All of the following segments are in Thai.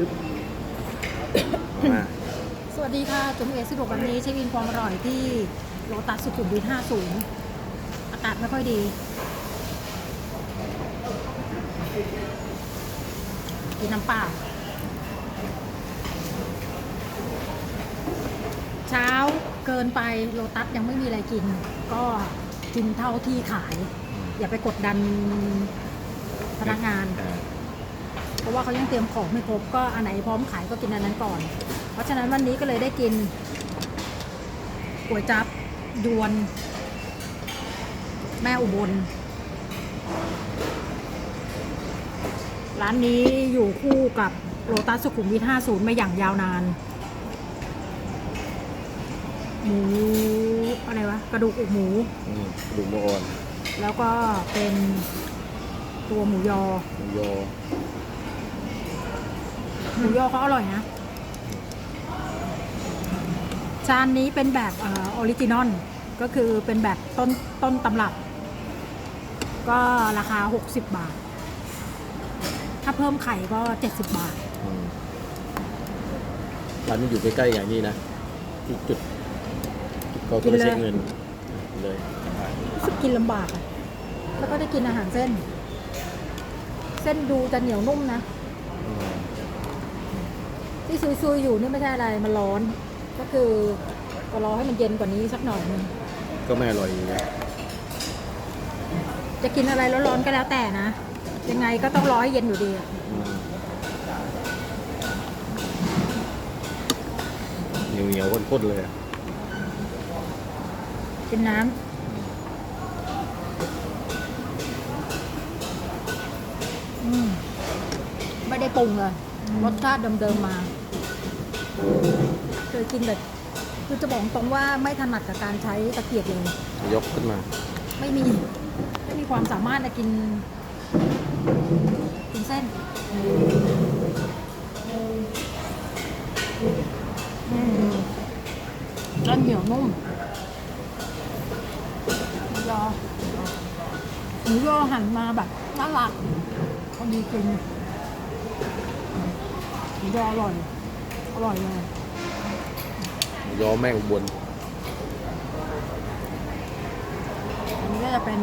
อึ๊บมาสวัสดีค่ะจุ๋มเอสิบหกวันนี้เช็คอินความอร่อยที่โลตัสสุขุมวิท50 อากาศไม่ค่อยดี กินน้ำเปล่า เช้าเกินไปโลตัสยังไม่มีอะไรกิน ก็กินเท่าที่ขาย อย่าไปกดดันพนักงานอ่า เพราะว่าเขายังเตรียมของไม่ครบก็อันไหนพร้อมขายก็กินอันนั้นก่อน เพราะฉะนั้นวันนี้ก็เลยได้กินก๋วยจับยวน แม่อุบล ร้านนี้อยู่คู่กับโรตัสสุขุมวิท50 มาอย่างยาวนานหมูอะไรวะ กระดูกอกหมูอืมกระดูกหมูอ่อน แล้วก็เป็นตัวหมูยอ หมูยอ หมูยอเขาอร่อยนะ จานนี้เป็นแบบเออริจินอลก็คือเป็นแบบต้นต้นตำรับ ก็ราคา 60 บาท ถ้าเพิ่มไข่ก็ 70 บาทอืมร้านนี้อยู่ใกล้ๆอย่างนี้นะที่จุดจุดเขากิก็นเลยเช็คเงินเลยรู้สึกกินลำบากอะแล้วก็ได้กินอาหารเส้น เส้นดูจะเหนียวนุ่มนะ อืม ที่ซุยๆอยู่นี่ไม่ใช่อะไรมันร้อน ก็คือก็รอให้มันเย็นกว่านี้สักหน่อยนึงก็ไม่อร่อยอยู่นะจะกินอะไรร้อนๆก็แล้วแต่นะ ยังไงก็ต้องรอให้เย็นอยู่ดีอะเหนียวเหนียวๆข้นๆเลยอะกินน้ำอืมไม่ได้ปรุงเลยรสชาติเดิมๆมา เคยกินแบบคือจะบอกตรงว่าไม่ถนัดกับการใช้ตะเกียบเลยยกขึ้นมา ไม่ไม่มีไม่มีความสามารถในกินกินเส้นอืมแล้วเหนียวนุ่มหมูยอหมูยอหั่นมาแบบน่ารักพอดีกินหมูยออร่อย อร่อยเลยหมูยอแม่อุบลอันนี้ก็จะเป็น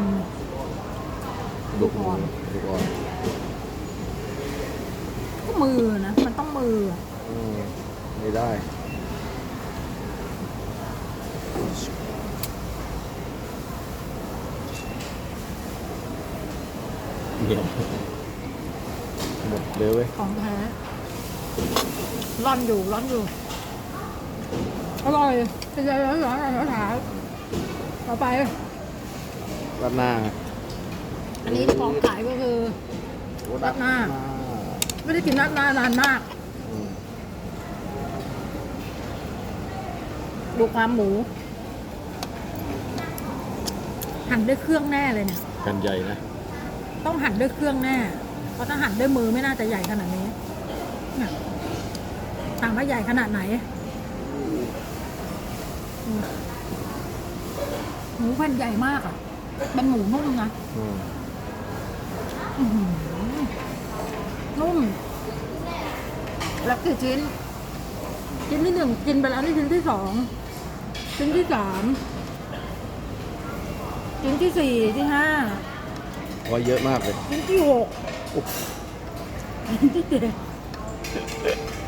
กระดูกหมูกระดูกอ่อนก็มือนะ มันต้องมืออะอืมไม่ได้เหนียวหมดเลยเว้ยของแท้ ร่อนอยู่ร่อนอยู่อร่อยเป็นไงร้อนร้อนร้อนถาต่อไปราดหน้าอันนี้ที่ของขายก็คือราดหน้า ไม่ได้กินนัดนานานมาก ดูความหมู หั่นด้วยเครื่องแน่เลยเนี่ยกันใหญ่นะ ต้องหั่นด้วยเครื่องแน่ เพราะถ้าหั่นด้วยมือไม่น่าจะใหญ่ขนาดนี้เนี่ย ถามว่าใหญ่ขนาดไหนอืมหมูแผ่นใหญ่มากอะ เป็นหมูนุ่มนะอืมอื้อหือนุ่ม แล้วกี่ชิ้น ชิ้นที่หนึ่งกินไปแล้วนี่ชิ้นที่สองชิ้นที่สามชิ้นที่สี่ที่ห้าว่าเยอะมากเลยชิ้นที่หกชิ้นที่เจ็ด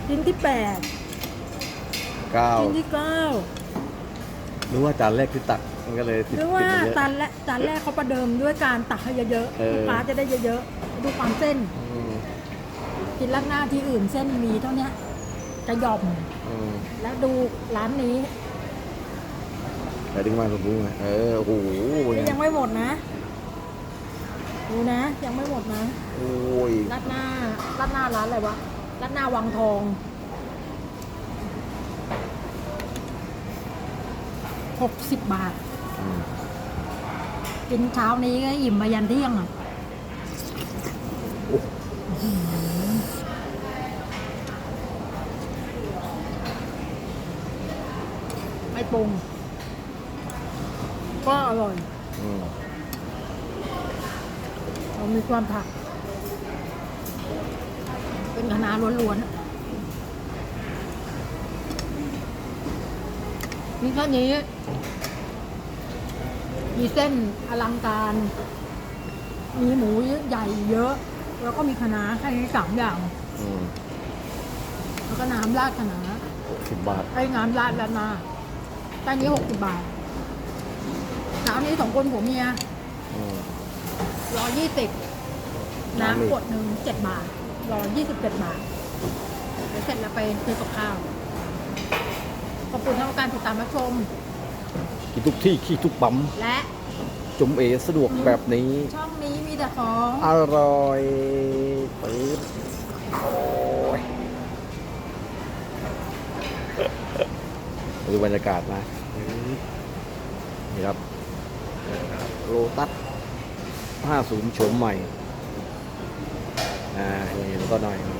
ชิ้นที่แปดเก้าชิ้นที่เก้านึกว่าจานแรกที่ตักมันก็เลยติดหรือติว่าดมาเยอะ จานแรกจานแรกเขาประเดิมด้วยการตักให้เยอะเออๆลูกค้าจะได้เยอะๆดูความเส้น อืมกินราดหน้าที่อื่นเส้นมีเท่าเนี้ยจะหย่อมอืมแล้วดูร้านนี้แต่ดึงมาสมบูรณ์นะเออโอ้โหนี่ยังไม่หมดนะดูนะ ยังไม่หมดนะโอ้ยราดหน้าราดหน้าร้านอะไรวะ ราดหน้าวังทองหกสิบบาทอืมกินเช้านี้ก็อิ่มมายันเที่ยงอะโอ้ไม่ปรุง ก็อร่อยอืมเรามีความผัก เป็นคณะล้วนๆนี่แค่นี้ มีเส้นอลังการ มีหมูใหญ่เยอะ แล้วก็มีคณะแค่นี้สามอย่างแล้วก็น้ำราดคณะหกสิบบาท ไอ้น้ำราดราดหน้าตอนี้หกสิบบาทสามนี้สองคนผมเมียร้อยยี่สิบน้ำกดหนึ่งเจ็ดบาท ร้อยยี่สิบเจ็ดบาทเดี๋ยวเสร็จแล้วไปซื้อกับข้าว ขอบคุณทั้งการติดตามรับชม กินทุกที่ขี้ทุกปั๊มและจุ่มเอสะดวกแบบนี้ ช่องนี้มีแต่ของ อร่อยปื๊ดโอ้ยดูบรรยากาศนะนี่ครับ โลตัส50โฉมใหม่ à, con này.